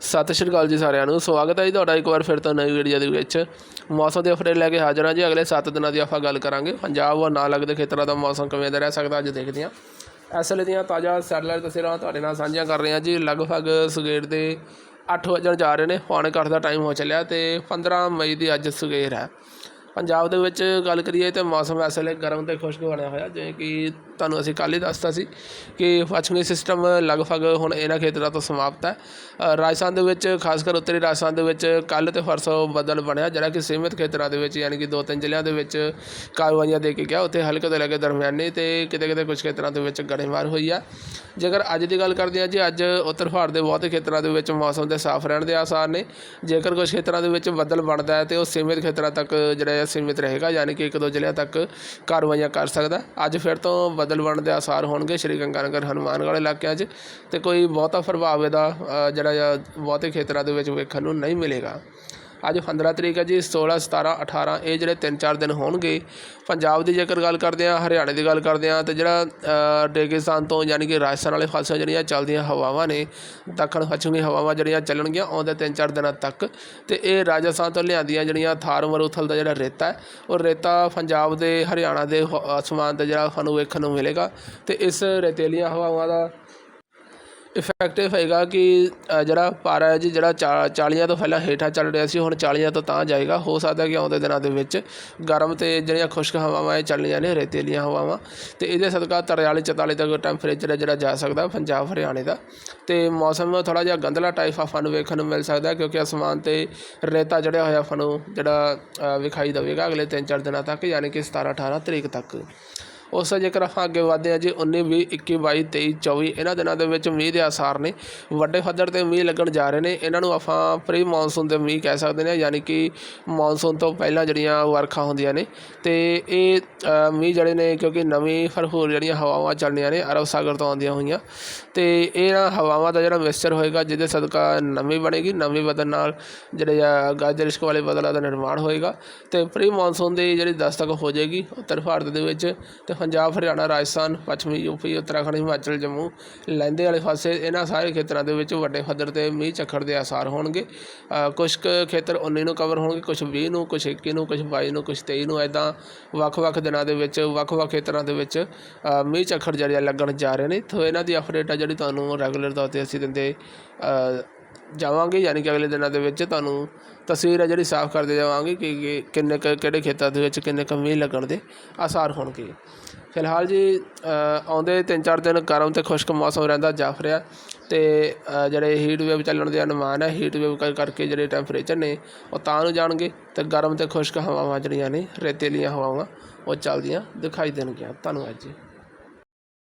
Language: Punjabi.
ਸਤਿ ਸ਼੍ਰੀ ਅਕਾਲ ਜੀ ਸਾਰਿਆਂ ਨੂੰ। ਸਵਾਗਤ ਹੈ ਜੀ ਤੁਹਾਡਾ ਇੱਕ ਵਾਰ ਫਿਰ ਤੋਂ ਨਵੀਂ ਵੀਡੀਓ ਦੇ ਵਿੱਚ। ਮੌਸਮ ਦੇ ਅਪਡੇਟ ਲੈ ਕੇ ਹਾਜ਼ਰ ਹਾਂ ਜੀ। ਅਗਲੇ 7 ਦਿਨਾਂ ਦੀ ਆਪਾਂ ਗੱਲ ਕਰਾਂਗੇ। ਪੰਜਾਬ ਉਹ ਨਾਲ ਲੱਗਦੇ ਖੇਤਰਾਂ ਦਾ ਮੌਸਮ ਕਿਵੇਂ ਦਾ ਰਹਿ ਸਕਦਾ ਅੱਜ ਦੇਖਦੇ ਹਾਂ। ਇਸ ਵੇਲੇ ਦੀਆਂ ਤਾਜ਼ਾ ਸੈਟਲਾਈਟ ਤਸਵੀਰਾਂ ਤੁਹਾਡੇ ਨਾਲ ਸਾਂਝੀਆਂ ਕਰ ਰਹੇ ਹਾਂ ਜੀ। ਲਗਭਗ ਸਵੇਰ ਦੇ 8 ਵਜਣ ਜਾ ਰਹੇ ਨੇ। ਹੁਣ ਕੁ ਅੱਠ ਦਾ ਟਾਈਮ ਹੋ ਚੱਲਿਆ ਤੇ 15 ਮਈ ਦੀ ਅੱਜ ਸਵੇਰ ਹੈ। ਪੰਜਾਬ ਦੇ ਵਿੱਚ ਗੱਲ ਕਰੀਏ ਤਾਂ ਮੌਸਮ ਇਸ ਵੇਲੇ ਗਰਮ ਅਤੇ ਖੁਸ਼ਕ ਬਣਿਆ ਹੋਇਆ, ਜਿਵੇਂ ਕਿ ਤੁਹਾਨੂੰ ਅਸੀਂ ਕੱਲ੍ਹ ਹੀ ਦੱਸਤਾ ਸੀ ਕਿ ਪੱਛਮੀ ਸਿਸਟਮ ਲਗਭਗ ਹੁਣ ਇਹਨਾਂ ਖੇਤਰਾਂ ਤੋਂ ਸਮਾਪਤ ਹੈ। ਰਾਜਸਥਾਨ ਦੇ ਵਿੱਚ ਖਾਸ ਕਰ ਉੱਤਰੀ ਰਾਜਸਥਾਨ ਦੇ ਵਿੱਚ ਕੱਲ੍ਹ ਤੇ ਪਰਸੋਂ ਬੱਦਲ ਬਣਿਆ, ਜਿਹੜਾ ਕਿ ਸੀਮਿਤ ਖੇਤਰਾਂ ਦੇ ਵਿੱਚ ਯਾਨੀ ਕਿ ਦੋ ਤਿੰਨ ਜ਼ਿਲ੍ਹਿਆਂ ਦੇ ਵਿੱਚ ਕਾਰਵਾਈਆਂ ਦੇ ਕੇ ਗਿਆ। ਉੱਥੇ ਹਲਕੇ ਤੋਂ ਲੈ ਕੇ ਦਰਮਿਆਨੀ ਤੇ ਕਿਤੇ ਕਿਤੇ ਕੁਝ ਖੇਤਰਾਂ ਦੇ ਵਿੱਚ ਗੜੇਮਾਰ ਹੋਈ ਆ। ਜੇਕਰ ਅੱਜ ਦੀ ਗੱਲ ਕਰਦੇ ਹਾਂ ਜੀ, ਅੱਜ ਉੱਤਰ ਭਾਰਤ ਦੇ ਬਹੁਤੇ ਖੇਤਰਾਂ ਦੇ ਵਿੱਚ ਮੌਸਮ ਦੇ ਸਾਫ਼ ਰਹਿਣ ਦੇ ਆਸਾਰ ਨੇ। ਜੇਕਰ ਕੁਝ ਖੇਤਰਾਂ ਦੇ ਵਿੱਚ ਬੱਦਲ ਬਣਦਾ ਹੈ ਤੇ ਉਹ ਸੀਮਿਤ ਖੇਤਰਾਂ ਤੱਕ ਜਿਹੜਾ ਹੈ ਸੀਮਿਤ ਰਹੇਗਾ, ਯਾਨੀ ਕਿ ਇੱਕ ਦੋ ਜ਼ਿਲ੍ਹਿਆਂ ਤੱਕ ਕਾਰਵਾਈਆਂ ਕਰ ਸਕਦਾ। ਅੱਜ ਫਿਰ ਤੋਂ ਬੱਦਲ ਬਣਨ ਦੇ ਆਸਾਰ ਹੋਣਗੇ ਸ਼੍ਰੀ ਗੰਗਾਨਗਰ ਹਨੂਮਾਨਗੜ੍ਹ ਇਲਾਕਿਆਂ 'ਚ ਤੇ ਕੋਈ ਬਹੁਤਾ ਪ੍ਰਭਾਵ ਇਹਦਾ ਜਿਹੜਾ ਆ ਬਹੁਤੇ ਖੇਤਰਾਂ ਦੇ ਵਿੱਚ ਵੇਖਣ ਨੂੰ ਨਹੀਂ ਮਿਲੇਗਾ। ਅੱਜ 15 ਤਰੀਕ ਹੈ ਜੀ 16 17 18 ਇਹ ਜਿਹੜੇ 3-4 ਦਿਨ ਹੋਣਗੇ, ਪੰਜਾਬ ਦੀ ਜੇਕਰ ਗੱਲ ਕਰਦੇ ਹਾਂ, ਹਰਿਆਣੇ ਦੀ ਗੱਲ ਕਰਦੇ ਹਾਂ, ਤੇ ਜਿਹੜਾ ਰੇਗਿਸਤਾਨ ਤੋਂ ਯਾਨੀ ਕਿ ਰਾਜਸਥਾਨ ਵਾਲੇ ਪਾਸੇ ਜਿਹੜੀਆਂ ਚੱਲਦੀਆਂ ਹਵਾਵਾਂ ਨੇ, ਦੱਖਣ ਪੱਛਮੀ ਹਵਾਵਾਂ ਜਿਹੜੀਆਂ ਚੱਲਣਗੀਆਂ, ਆਉਂਦੇ 3-4 ਦਿਨਾਂ ਤੱਕ, ਤੇ ਇਹ ਰਾਜਸਥਾਨ ਤੋਂ ਲਿਆਂਦੀਆਂ ਜਿਹੜੀਆਂ ਥਾਰ ਮਰੂਥਲ ਦਾ ਜਿਹੜਾ ਰੇਤਾ ਹੈ, ਉਹ ਰੇਤਾ ਪੰਜਾਬ ਦੇ, ਹਰਿਆਣਾ ਦੇ, ਅਸਮਾਨ ਤੇ ਜਿਹੜਾ ਸਾਨੂੰ ਵੇਖਣ ਨੂੰ ਮਿਲੇਗਾ, ਤੇ ਇਸ ਰੇਤੀਲੀਆਂ ਹਵਾਵਾਂ ਦਾ ਇਫੈਕਟਿਵ ਹੋਏਗਾ ਕਿ ਜਿਹੜਾ ਪਾਰਾ ਹੈ ਜੀ, ਜਿਹੜਾ ਚਾ- 40 ਤੋਂ ਪਹਿਲਾਂ ਹੇਠਾਂ ਚੱਲ ਰਿਹਾ ਸੀ, ਹੁਣ 40 ਤੋਂ ਤਾਂ ਜਾਏਗਾ। ਹੋ ਸਕਦਾ ਕਿ ਆਉਂਦੇ ਦਿਨਾਂ ਦੇ ਵਿੱਚ ਗਰਮ ਤੇ ਜਿਹੜੀਆਂ ਖੁਸ਼ਕ ਹਵਾਵਾਂ ਇਹ ਚੱਲਣੀਆਂ ਨੇ, ਰੇਤੀਲੀਆਂ ਹਵਾਵਾਂ, ਤੇ ਇਹਦੇ ਸਦਕਾ 43 44 ਤੱਕ ਟੈਂਪਰੇਚਰ ਹੈ ਜਿਹੜਾ ਜਾ ਸਕਦਾ, ਪੰਜਾਬ, ਹਰਿਆਣੇ ਦਾ। ਤੇ ਮੌਸਮ ਥੋੜਾ ਜਿਹਾ ਗੰਧਲਾ ਟਾਈਪ ਆਪਾਂ ਨੂੰ ਵੇਖਣ ਨੂੰ ਮਿਲ ਸਕਦਾ, ਕਿਉਂਕਿ ਅਸਮਾਨ ਤੇ ਰੇਤਾ ਚੜਿਆ ਹੋਇਆ ਆਪਾਂ ਨੂੰ ਜਿਹੜਾ ਵਿਖਾਈ ਦੇਵੇਗਾ ਅਗਲੇ 3-4 ਦਿਨਾਂ ਤੱਕ, ਯਾਨੀ ਕਿ 17 18 ਤਰੀਕ ਤੱਕ। ਉਸ ਤੋਂ ਜੇਕਰ ਆਪਾਂ ਅੱਗੇ ਵਧਦੇ ਹਾਂ ਜੀ 19 20 21 22 23 24 ਇਹਨਾਂ ਦਿਨਾਂ ਦੇ ਵਿੱਚ ਮੀਂਹ ਦੇ ਆਸਾਰ ਨੇ। ਵੱਡੇ ਪੱਧਰ ਤੇ ਮੀਂਹ ਲੱਗਣ ਜਾ ਰਹੇ ਨੇ। ਇਹਨਾਂ ਨੂੰ ਆਪਾਂ ਪ੍ਰੀ ਮੌਨਸੂਨ ਦੇ ਮੀਂਹ ਕਹਿ ਸਕਦੇ ਨੇ, ਯਾਨੀ ਕਿ ਮੌਨਸੂਨ ਤੋਂ ਪਹਿਲਾਂ ਜਿਹੜੀਆਂ ਵਰਖਾ ਹੁੰਦੀਆਂ ਨੇ। ਤੇ ਇਹ ਮੀਂਹ ਜਿਹੜੇ ਨੇ, ਕਿਉਂਕਿ ਨਵੀਂ ਭਰਪੂਰ ਜਿਹੜੀਆਂ ਹਵਾਵਾਂ ਚੱਲਣੀਆਂ ਨੇ, ਅਰਬ ਸਾਗਰ ਤੋਂ ਆਉਂਦੀਆਂ ਹੋਈਆਂ। ਤੇ ਇਹਨਾਂ ਹਵਾਵਾਂ ਦਾ ਜਿਹੜਾ ਮਿਕਸਚਰ ਹੋਏਗਾ, ਜਿਹਦੇ ਸਦਕਾ ਨਮੀ ਬਣੇਗੀ ਨਮੀ ਵਧਣ ਨਾਲ ਜਿਹੜੇ ਆ ਗਾਜਰ ਇਸ਼ਕ ਵਾਲੇ ਬਦਲਾਂ ਦਾ ਨਿਰਮਾਣ ਹੋਏਗਾ। ਤੇ ਪ੍ਰੀ ਮੌਨਸੂਨ ਦੀ ਜਿਹੜੀ ਦਸਤਕ ਹੋ ਜਾਏਗੀ, ਉੱਤਰ ਭਾਰਤ ਦੇ ਵਿੱਚ, ਤੇ ਪੰਜਾਬ ਹਰਿਆਣਾ ਰਾਜਸਥਾਨ ਪੱਛਮੀ ਯੂਪੀ ਉੱਤਰਾਖੰਡ ਹਿਮਾਚਲ ਜੰਮੂ ਲਹਿੰਦੇ ਵਾਲੇ ਪਾਸੇ ਇਹਨਾਂ ਸਾਰੇ ਖੇਤਰਾਂ ਦੇ ਵਿੱਚ ਵੱਡੇ ਪੱਧਰ ਤੇ ਮੀਂਹ ਝੱਖੜ ਦੇ ਆਸਾਰ ਹੋਣਗੇ। ਅ, ਕੁਛ ਕੁ ਖੇਤਰ 19 ਨੂੰ ਕਵਰ ਹੋਣਗੇ ਕੁਝ 20 ਨੂੰ ਕੁਝ 21 ਨੂੰ ਕੁਝ 22 ਨੂੰ ਕੁਝ 23 ਨੂੰ ਐਦਾਂ ਵੱਖ-ਵੱਖ ਦਿਨਾਂ ਦੇ ਵਿੱਚ ਵੱਖ-ਵੱਖ ਖੇਤਰਾਂ ਦੇ ਵਿੱਚ ਮੀਂਹ ਝੱਖੜ ਜਿਹੜੇ ਆ ਲੱਗਣ ਜਾ ਰਹੇ ਨੇ। ਤੋਂ ਇਹਨਾਂ ਦੀ ਅਪਡੇਟ ਆ ਜਿਹੜੀ ਤੁਹਾਨੂੰ ਰੈਗੂਲਰ ਤੌਰ ਤੇ ਅਸੀਂ ਦਿੰਦੇ ਜਾਵਾਂਗੇ, ਯਾਨੀ ਕਿ ਅਗਲੇ ਦਿਨਾਂ ਦੇ ਵਿੱਚ ਤੁਹਾਨੂੰ ਤਸਵੀਰ ਹੈ ਜਿਹੜੀ ਸਾਫ਼ ਕਰਦੇ ਜਾਵਾਂਗੇ ਕਿ ਕਿ ਕਿੰਨੇ ਕੁ, ਕਿਹੜੇ ਖੇਤਰਾਂ ਦੇ ਵਿੱਚ ਕਿੰਨੇ ਕੁ ਮੀਂਹ ਲੱਗਣ ਦੇ ਆਸਾਰ ਹੋਣਗੇ। ਫਿਲਹਾਲ ਜੀ ਆਉਂਦੇ ਤਿੰਨ ਚਾਰ ਦਿਨ ਗਰਮ ਤੇ ਖੁਸ਼ਕ ਮੌਸਮ ਰਹਿੰਦਾ ਜਾਫ ਰਿਹਾ ਤੇ ਜਿਹੜੇ ਹੀਟ ਵੇਵ ਚੱਲਣ ਦੇ ਅਨੁਮਾਨ ਹੈ ਹੀਟ ਵੇਵ ਕਰਕੇ ਜਿਹੜੇ ਟੈਂਪਰੇਚਰ ਨੇ ਉਹ ਤਾਂ ਨੂੰ ਜਾਣਗੇ ਤੇ ਗਰਮ ਤੇ ਖੁਸ਼ਕ ਹਵਾਵਾਂ ਜਿਹੜੀਆਂ ਨੇ, ਰੇਤੀਲੀਆਂ ਹਵਾਵਾਂ, ਉਹ ਚੱਲਦੀਆਂ ਦਿਖਾਈ ਦੇਣਗੀਆਂ। ਧੰਨਵਾਦ ਜੀ।